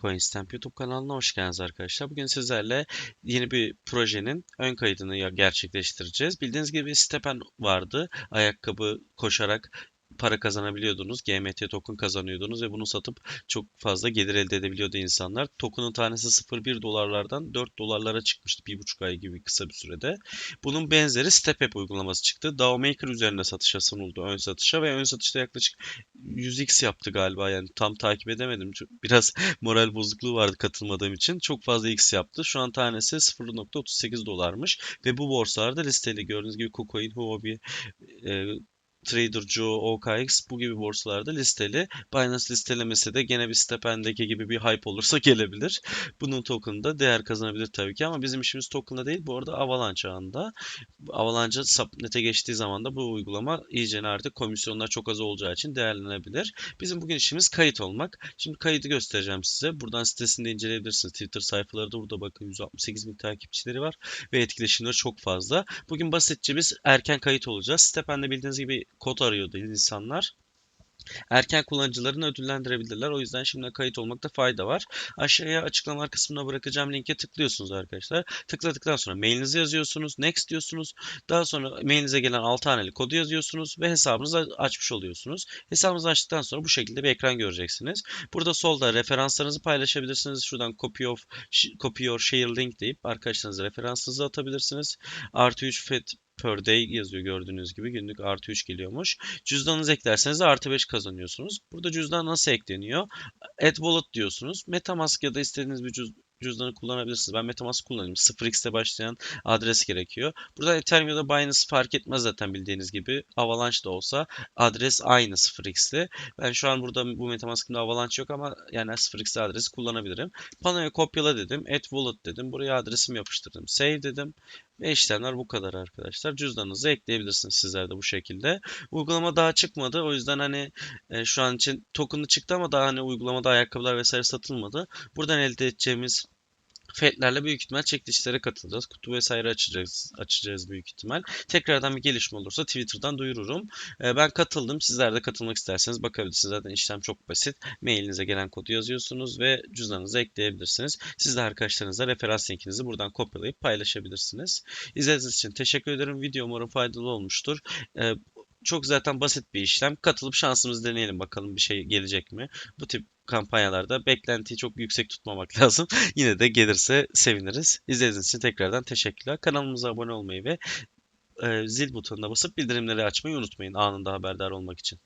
Coinstamp YouTube kanalına hoş geldiniz arkadaşlar. Bugün sizlerle yeni bir projenin ön kaydını gerçekleştireceğiz. Bildiğiniz gibi Stepen vardı. Ayakkabı koşarak para kazanabiliyordunuz. GMT token kazanıyordunuz ve bunu satıp çok fazla gelir elde edebiliyordu insanlar. Token'ın tanesi 0.1 dolarlardan 4 dolarlara çıkmıştı 1,5 ay gibi kısa bir sürede. Bunun benzeri StepApp uygulaması çıktı. DAO Maker üzerinde satışa sunuldu ön satışa ve ön satışta yaklaşık 100x yaptı galiba yani tam takip edemedim. Biraz moral bozukluğu vardı katılmadığım için. Çok fazla X yaptı. Şu an tanesi 0.38 dolarmış. Ve bu borsalarda listeli. Gördüğünüz gibi KuCoin, Huobi, e, Trader Joe, OKX bu gibi borsalarda listeli. Binance listelemesi de gene bir Stepen'deki gibi bir hype olursa gelebilir. Bunun token'ı da değer kazanabilir tabii ki ama bizim işimiz token'la değil. Bu arada Avalanche ağında. Avalanche'a subnet'e geçtiği zaman da bu uygulama iyice artık komisyonlar çok az olacağı için değerlenebilir. Bizim bugün işimiz kayıt olmak. Şimdi kaydı göstereceğim size. Buradan sitesinde inceleyebilirsiniz. Twitter sayfaları da burada bakın 168 bin takipçileri var ve etkileşimleri çok fazla. Bugün basitçe biz erken kayıt olacağız. Stepen'de bildiğiniz gibi kod arıyordu insanlar. Erken kullanıcılarını ödüllendirebilirler. O yüzden şimdi kayıt olmakta fayda var. Aşağıya açıklama kısmına bırakacağım linke tıklıyorsunuz arkadaşlar. Tıkladıktan sonra mailinizi yazıyorsunuz. Next diyorsunuz. Daha sonra mailinize gelen 6 haneli kodu yazıyorsunuz ve hesabınızı açmış oluyorsunuz. Hesabınızı açtıktan sonra bu şekilde bir ekran göreceksiniz. Burada solda referanslarınızı paylaşabilirsiniz. Şuradan copy of copy or share link deyip arkadaşlarınıza referansınızı atabilirsiniz. Artı 3 FED per day yazıyor gördüğünüz gibi. Günlük artı 3 geliyormuş. Cüzdanınızı eklerseniz artı 5 kazanıyorsunuz. Burada cüzdan nasıl ekleniyor? Add wallet diyorsunuz. Metamask ya da istediğiniz bir cüz- cüzdanı kullanabilirsiniz. Ben Metamask kullanıyorum. 0x'te başlayan adres gerekiyor. Buradan Ethereum ya da Binance fark etmez zaten bildiğiniz gibi. Avalanche da olsa adres aynı 0x'li. Ben şu an burada bu Metamask'ımda Avalanche yok ama yani 0x'li adresi kullanabilirim. Panoya kopyala dedim. Add wallet dedim. Buraya adresimi yapıştırdım. Save dedim. Ve işlemler bu kadar arkadaşlar. Cüzdanınızı ekleyebilirsiniz sizler de bu şekilde. Uygulama daha çıkmadı. O yüzden hani e, şu an için token'ı çıktı ama daha hani uygulamada ayakkabılar vesaire satılmadı. Buradan elde edeceğimiz Fiyatlarla büyük ihtimal çekilişlere katılacağız. Kutu vesaire açacağız, açacağız büyük ihtimal. Tekrardan bir gelişme olursa Twitter'dan duyururum. Ee, ben katıldım. Sizler de katılmak isterseniz bakabilirsiniz. Zaten işlem çok basit. Mailinize gelen kodu yazıyorsunuz ve cüzdanınıza ekleyebilirsiniz. Siz de arkadaşlarınızla referans linkinizi buradan kopyalayıp paylaşabilirsiniz. İzlediğiniz için teşekkür ederim. Video umarım faydalı olmuştur. Ee, çok zaten basit bir işlem. Katılıp şansımızı deneyelim bakalım bir şey gelecek mi? Bu tip kampanyalarda beklentiyi çok yüksek tutmamak lazım. Yine de gelirse seviniriz. İzlediğiniz için tekrardan teşekkürler. Kanalımıza abone olmayı ve e, zil butonuna basıp bildirimleri açmayı unutmayın anında haberdar olmak için.